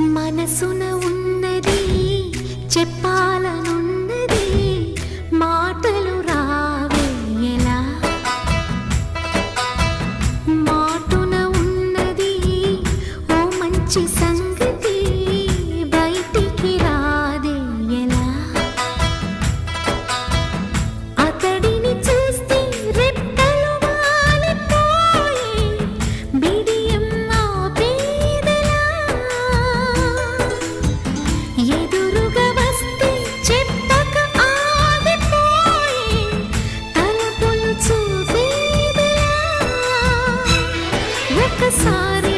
మనసున ఉన్నది చెప్పాలనున్నది మాటలు రావే ఎలా? మాటున ఉన్నది ఓ మంచి సంగ सारी